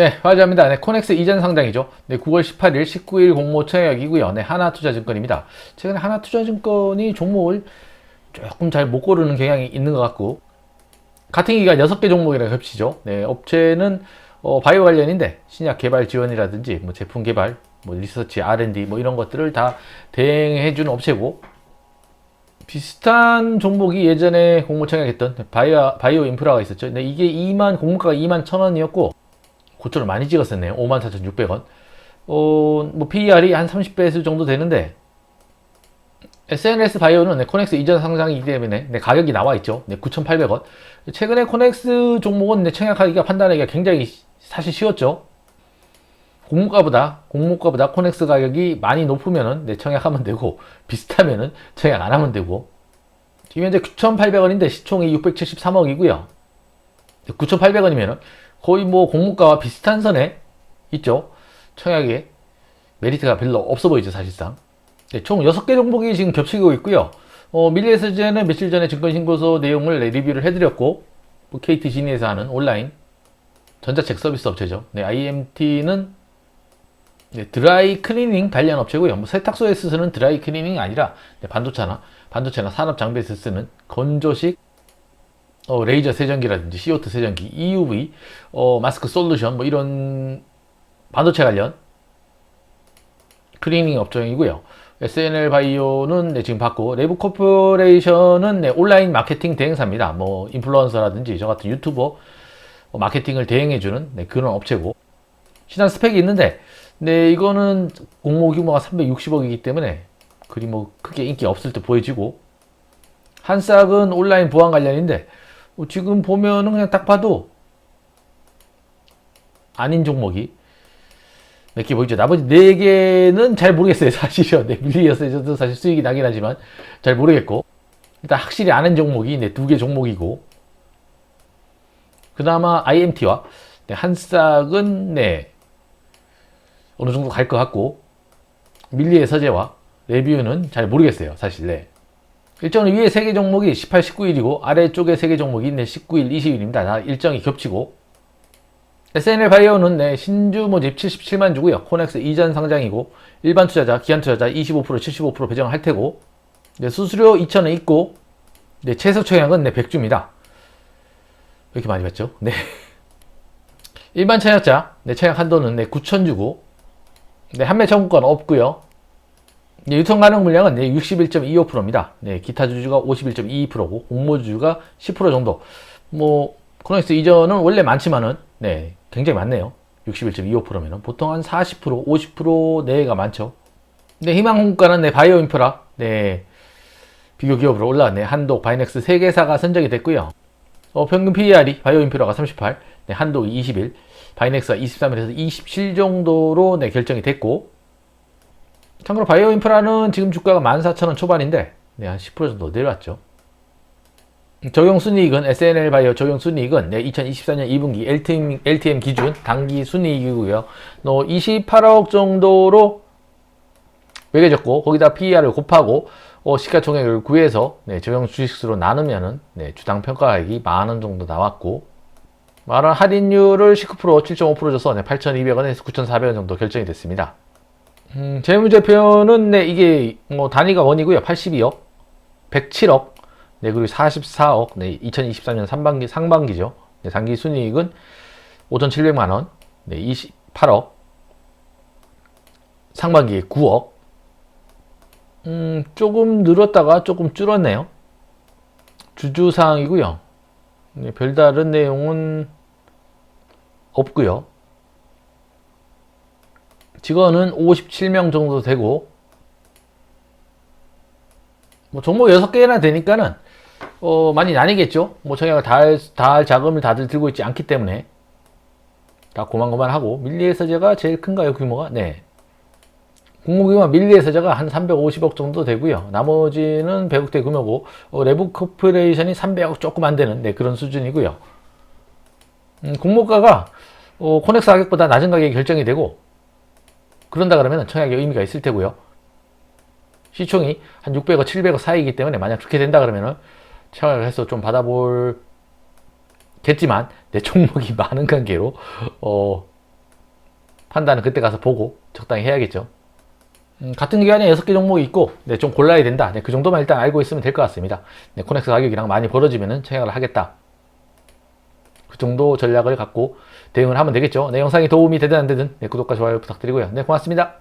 네, 맞습니다. 네, 코넥스 이전 상장이죠. 네, 9월 18일 19일 공모 청약이고요. 네, 하나투자증권입니다. 최근에 하나투자증권이 종목을 조금 잘 못 고르는 경향이 있는 것 같고 같은 기간 6개 종목이라 겹치죠. 네, 업체는 어, 바이오 관련인데 신약 개발 지원이라든지 뭐 제품 개발, 뭐 리서치, R&D 뭐 이런 것들을 다 대행해 주는 업체고 비슷한 종목이 예전에 공모 청약했던 바이오, 바이오 인프라가 있었죠. 근데 이게 2만 공모가가 2만 1천 원이었고 고점을 많이 찍었었네요. 54,600원. 어, 뭐 PER이 한 30배수 정도 되는데 SNS 바이오는 네, 코넥스 이전 상장이기 때문에 네, 가격이 나와 있죠. 네, 9,800원. 최근에 코넥스 종목은 네, 청약하기가 판단하기가 굉장히 시- 사실 쉬웠죠. 공모가보다 공모가보다 코넥스 가격이 많이 높으면은 네, 청약하면 되고 비슷하면은 청약 안 하면 되고 지금 현재 9,800원인데 시총이 673억이고요. 9,800원이면은 거의 뭐 공모가와 비슷한 선에 있죠. 청약에 메리트가 별로 없어 보이죠, 사실상. 네, 총 6개 종목이 지금 겹치고 있고요. 어, 밀리에서제는 며칠 전에 증권신고서 내용을 네, 리뷰를 해드렸고, 뭐 KT 지니에서 하는 온라인 전자책 서비스 업체죠. 네, IMT는 네, 드라이 클리닝 관련 업체고요. 뭐 세탁소에서 쓰는 드라이 클리닝이 아니라 네, 반도체나 반도체나 산업 장비에서 쓰는 건조식 어, 레이저 세정기라든지 CO2 세정기, EUV, 어, 마스크 솔루션 뭐 이런 반도체 관련 클리닝 업종이고요. SNL 바이오는 네, 지금 받고 레브 코퍼레이션은 네, 온라인 마케팅 대행사입니다. 뭐 인플루언서라든지 저 같은 유튜버 어, 마케팅을 대행해주는 네, 그런 업체고 신한 스펙이 있는데 네 이거는 공모 규모가 360억이기 때문에 그리 뭐 크게 인기 없을 때 보여지고 한싹은 온라인 보안 관련인데 어, 지금 보면은 그냥 딱 봐도 아닌 종목이 몇 개 보이죠. 나머지 네 개는 잘 모르겠어요. 사실요. 네, 밀리어스에서도 사실 수익이 나긴 하지만 잘 모르겠고 일단 확실히 아는 종목이 네, 두 개 종목이고 그나마 IMT와 네, 한싹은 네 어느 정도 갈 것 같고 밀리의 서재와 레뷰는 잘 모르겠어요. 사실 네. 일정은 위에 세개 종목이 18, 19일이고 아래쪽에 세개 종목이 네, 19일, 20일입니다. 다 일정이 겹치고 SNL 바이오는 네, 신주 모집 77만 주고요. 코넥스 이전 상장이고 일반 투자자, 기한 투자자 25% 75% 배정을 할 테고 네, 수수료 2,000원 있고 네, 최소 청약은 네, 100주입니다. 왜 이렇게 많이 받죠? 네. 일반 청약자 네, 청약 한도는 네, 9,000 주고 네, 판매 청구권 없고요. 네, 유통 가능 물량은 네, 61.25%입니다. 네, 기타 주주가 51.22%고 공모 주주가 10% 정도. 뭐 코넥스 이전은 원래 많지만은 네, 굉장히 많네요. 61.25%면은 보통 한 40%, 50% 내외가 많죠. 네, 희망 공가는 네, 바이오 인프라 네, 비교 기업으로 올라왔네. 한독, 바이넥스 3개사가 선정이 됐고요. 어, 평균 PER이 바이오 인프라가 38, 네, 한독이 21, 바이넥스가 23에서 27 정도로 네, 결정이 됐고 참고로 바이오 인프라는 지금 주가가 14,000원 초반인데 네, 한 10% 정도 내려왔죠. 적용 순이익은 SNL 바이오 적용 순이익은 네, 2024년 2분기 LTM, LTM 기준 당기 순이익이고요. 너 28억 정도로 매겨졌고 거기다 PER을 곱하고 어, 시가총액을 구해서 네, 적용 주식수로 나누면은 네, 주당 평가액이 만 원 정도 나왔고 만원 할인율을 19% 7.5% 줘서 네, 8,200원에서 9,400원 정도 결정이 됐습니다. 음, 재무제표는 네, 이게 뭐 단위가 원이고요. 82억, 107억, 네, 그리고 44억, 네, 2023년 상반기, 상반기죠. 네, 단기 순이익은 5,700만 원, 네, 28억, 상반기에 9억, 음, 조금 늘었다가 조금 줄었네요. 주주사항이고요. 네, 별다른 내용은 없고요. 직원은 57명 정도 되고 뭐 종목 6개나 되니까는 어, 많이 나뉘겠죠. 뭐 청약을 다 할, 다 할 자금을 다들 들고 있지 않기 때문에 다 고만고만하고 밀리에서 제가 제일 큰가요 규모가? 네. 공모규모 밀리에서 제가 한 350억 정도 되고요. 나머지는 100억대 규모고 어, 레브 코퍼레이션이 300억 조금 안 되는 네, 그런 수준이고요. 음, 공모가가 어, 코넥스 가격보다 낮은 가격이 결정이 되고 그런다 그러면 청약에 의미가 있을 테고요. 시총이 한 600억, 700억 사이이기 때문에 만약 그렇게 된다 그러면은 청약을 해서 좀 받아볼 겠지만 내 종목이 많은 관계로 어 판단은 그때 가서 보고 적당히 해야겠죠. 음, 같은 기간에 6개 종목이 있고 네, 좀 골라야 된다. 네, 그 정도만 일단 알고 있으면 될 것 같습니다. 네, 코넥스 가격이랑 많이 벌어지면 청약을 하겠다. 그 정도 전략을 갖고 대응을 하면 되겠죠. 네, 영상이 도움이 되든 안 되든 네, 구독과 좋아요 부탁드리고요. 네, 고맙습니다.